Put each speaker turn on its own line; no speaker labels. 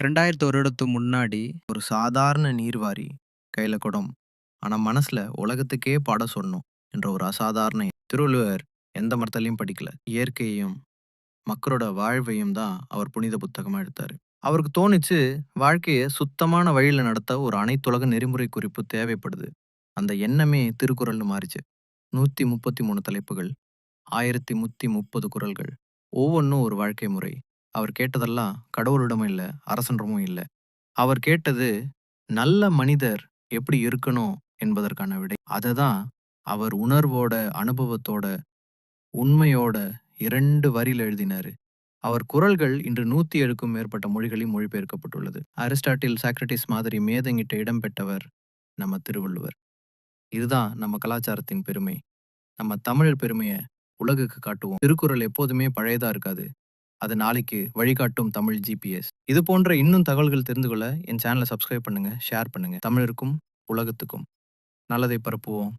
2000 வருடத்து முன்னாடி
ஒரு சாதாரண நீர்வாரி கையில் குடம். ஆனா மனசுல உலகத்துக்கே பாட சொன்னோம் என்ற ஒரு அசாதாரண திருவள்ளுவர் எந்த மரத்தாலையும் படிக்கல. இயற்கையையும் மக்களோட வாழ்வையும் தான் அவர் புனித புத்தகமா எடுத்தாரு. அவருக்கு தோணுச்சு வாழ்க்கையை சுத்தமான வழியில நடத்த ஒரு அனைத்துலக நெறிமுறை குறிப்பு தேவைப்படுது. அந்த எண்ணமே திருக்குறள்னு மாறிச்சு. நூத்தி முப்பத்தி மூணு தலைப்புகள் ஆயிரத்தி முத்தி முப்பது குறள்கள் ஒவ்வொன்றும் ஒரு வாழ்க்கை முறை. அவர் கேட்டதெல்லாம் கடவுளிடமும் இல்லை அரசன்றமும் இல்லை. அவர் கேட்டது நல்ல மனிதர் எப்படி இருக்கணும் என்பதற்கான விடை. அதை தான் அவர் உணர்வோட அனுபவத்தோட உண்மையோட இரண்டு வரியில் எழுதினாரு. அவர் குரல்கள் இன்று நூத்தி ஏழுக்கும் மேற்பட்ட மொழிகளில் மொழிபெயர்க்கப்பட்டுள்ளது. அரிஸ்டாட்டில் சாக்ரட்டிஸ் மாதிரி மேதங்கிட்ட இடம் பெற்றவர் நம்ம திருவள்ளுவர். இதுதான் நம்ம கலாச்சாரத்தின் பெருமை. நம்ம தமிழர் பெருமையை உலகுக்கு காட்டுவோம். திருக்குறள் எப்போதுமே பழையதா இருக்காது. அது நாளைக்கு வழிகாட்டும் தமிழ் ஜிபிஎஸ் இது போன்ற இன்னும் தகவல்கள் தெரிந்து கொள்ள என் சேனலை சப்ஸ்கிரைப் பண்ணுங்கள் ஷேர் பண்ணுங்கள் தமிழருக்கும் உலகத்துக்கும் நல்லதை பரப்புவோம்.